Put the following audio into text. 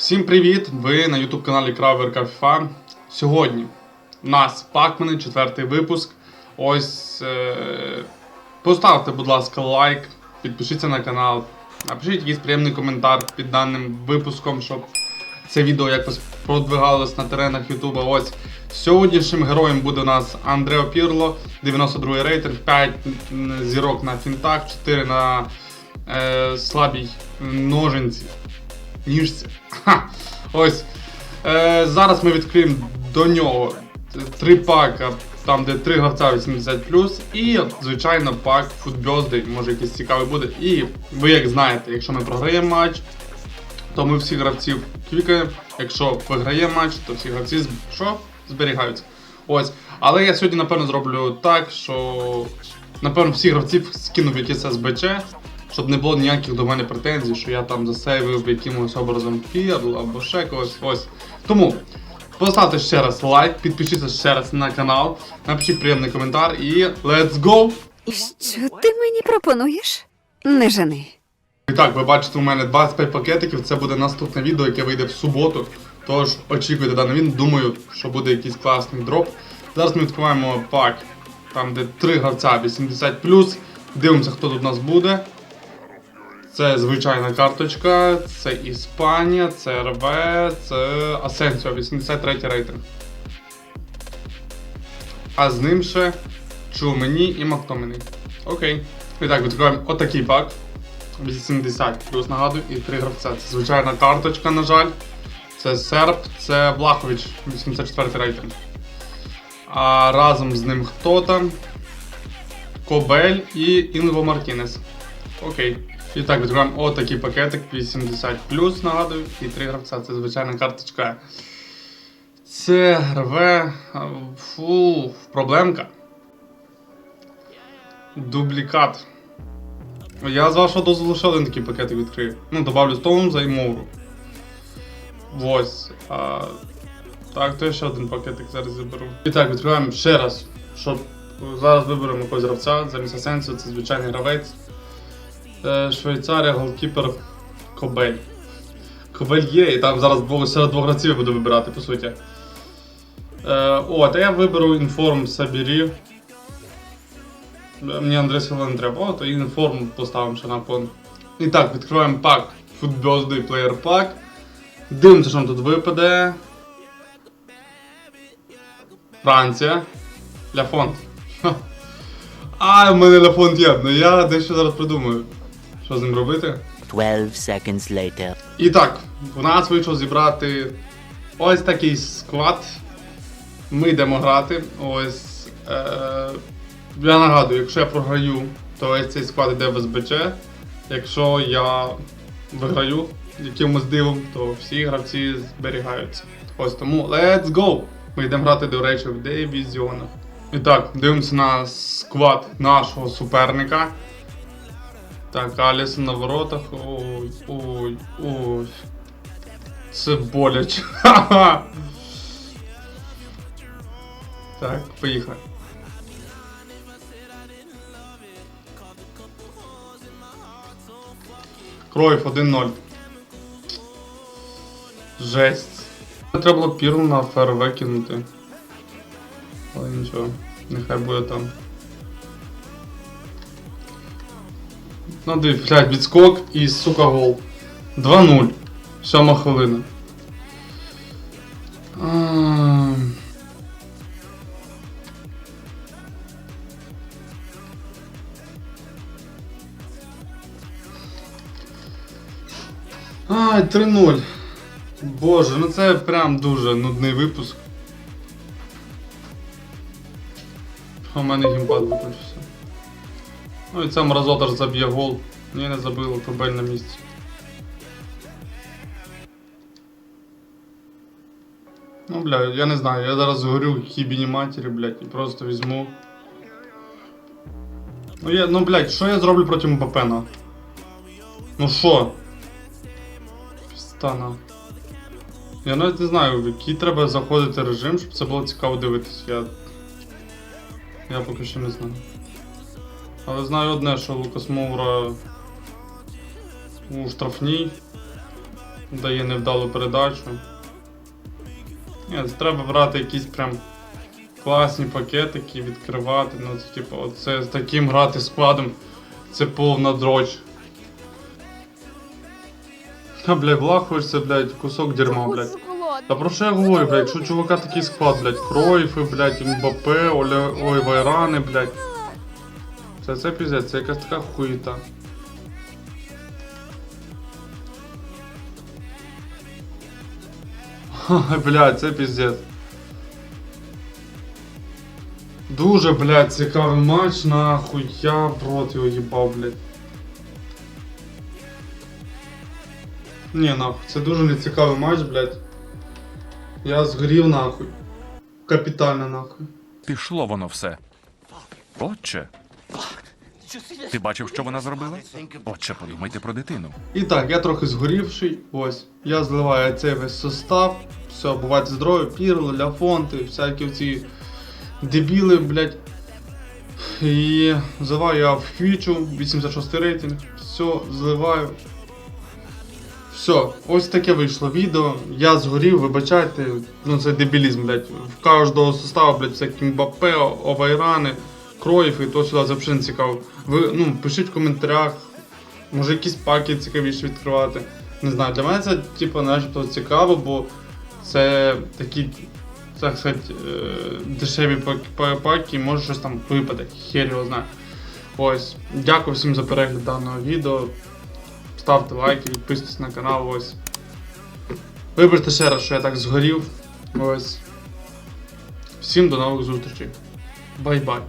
Всім привіт! Ви на YouTube каналі Краверка FIFA. Сьогодні у нас Пакмани, четвертий випуск. Ось е- поставте, будь ласка, лайк, підпишіться на канал, напишіть якийсь приємний коментар під даним випуском, щоб це відео якось продвигалось на теренах Ютуба. Ось сьогоднішнім героєм буде у нас Андрео Пірло, 92 рейтинг, 5 зірок на фінтах, 4 на е- слабій ноженці. Ніжці. Ха. Ось. Е, зараз ми відкриємо до нього три пака, там де три гравця 80 і, звичайно, пак футбьозди, може якийсь цікавий буде. І ви як знаєте, якщо ми програємо матч, то ми всіх гравців квікаємо. Якщо виграємо матч, то всі гравці що? зберігаються. Ось. Але я сьогодні, напевно, зроблю так, що напевно всіх гравців скинув якийсь СБЧ, щоб не було ніяких до мене претензій, що я там засейвив якимось образом пірл або ще когось. Ось. Тому поставте ще раз лайк, підпишіться ще раз на канал, напишіть приємний коментар і let's go! І що ти мені пропонуєш? Не жени. І так, ви бачите, у мене 25 пакетиків. Це буде наступне відео, яке вийде в суботу. Тож очікуйте дане відео. Думаю, що буде якийсь класний дроп. Зараз ми відкриваємо пак, там де 3 гравця 80. Дивимося, хто тут у нас буде. Це звичайна карточка, це Іспанія, це РВ, це Асенсіо, 83 рейтинг. А з ним ще Чумені і Мактомені. Окей. І так, відкриваємо отакий пак. 80 плюс нагадую, і три гравця. Це звичайна карточка, на жаль. Це Серб, це Влахович, 84 рейтинг. А разом з ним хто там? Кобель і Інво Мартінес. Окей. І так, відкриваємо отакий пакетик 80 плюс, нагадую, і три гравця. Це звичайна карточка. Це РВ. а, Фу, проблемка. Дублікат. Я з вашого дозволу ще один такий пакетик відкрию. Ну, добавлю Стоунза і Моуру. Ось. А, так, то я ще один пакетик зараз заберу. І так, відкриваємо ще раз. Щоб зараз виберемо якогось гравця. Замість Асенсіо це звичайний гравець. Е, Швейцарія, голкіпер Кобель. Кобель є, і там зараз серед двох гравців я буду вибирати, по суті. Е, от, а я виберу інформ Сабірі. Мені Андрей Сила не треба. О, то інформ поставимо ще на пон. І так, відкриваємо пак. Footbirthday Player Pack. Дивимося, що нам тут випаде. Франція. Ляфонт. А, в мене Ляфонт є. Ну я дещо зараз придумаю. Що з ним робити? 12 seconds later. І так, в нас вийшло зібрати ось такий склад. Ми йдемо грати. Ось. Е, я нагадую, якщо я програю, то ось цей склад йде в СБЧ. Якщо я виграю якимось дивом, то всі гравці зберігаються. Ось тому let's go! Ми йдемо грати, до речі, в дивізіонах. І так, дивимося на склад нашого суперника. Так, Алісон на воротах. Ой, ой, ой. Це боляче. Так, поїхали. Кроїв 1-0. Жесть. Треба було піру на ФРВ кинути. Але нічого, нехай буде там. Ну, дивись, блядь, відскок і, сука, гол. 2-0. Сьома хвилина. Ай, 3-0. Боже, ну це прям дуже нудний випуск. У мене гімпад виключився. Ну і це мразота ж заб'є гол. Ні, не забило, кобель на місці. Ну, бля, я не знаю, я зараз згорю в хібіні матері, блядь, і просто візьму. Ну я, ну блядь, що я зроблю проти Мбапена? Ну що? Пістана. Я навіть не знаю, в який треба заходити режим, щоб це було цікаво дивитись. Я. Я поки що не знаю. Але знаю одне, що Лукас Моура у штрафній. дає невдалу передачу. Ні, це треба брати якісь прям класні пакетики, відкривати. Ну, це типу, оце з таким грати складом. Це повна дрочь. А, блядь, влахуєшся, блядь, кусок дерьма, блядь. Та про що я говорю, блядь, що у чувака такий склад, блядь, Кройфи, блядь, Мбаппе, Оля, ой, Вайрани, блядь. Це, це піздець, це якась така хуїта. Блядь, це піздець. Дуже, блядь, цікавий матч, нахуй, я в рот його їбав, блядь. Ні, нахуй, це дуже нецікавий матч, блядь. Я згорів нахуй. Капітально нахуй. Пішло воно все. Отче. Ти бачив, що вона зробила? Отче, подумайте про дитину. І так, я трохи згорівший. Ось. Я зливаю цей весь состав. Все, бувайте здорові, пірли, ляфонти, всякі ці дебіли, блядь. І зливаю я в хвічу, 86 рейтинг. Все, зливаю. Все, ось таке вийшло відео. Я згорів, вибачайте, ну це дебілізм, блядь. В кожного составу, блядь, всякі Мбаппе, Овайрани, Кроїв і то сюди взагалі не цікаво. Ви ну, пишіть в коментарях, може якісь паки цікавіші відкривати. Не знаю, для мене це типу, начебто цікаво, бо це такі, так сказати, е, дешеві паки, може щось там випаде, хер його знає. Ось. Дякую всім за перегляд даного відео. Ставте лайки, підписуйтесь на канал. Ось. Вибачте ще раз, що я так згорів. Ось. Всім до нових зустрічей. Бай-бай.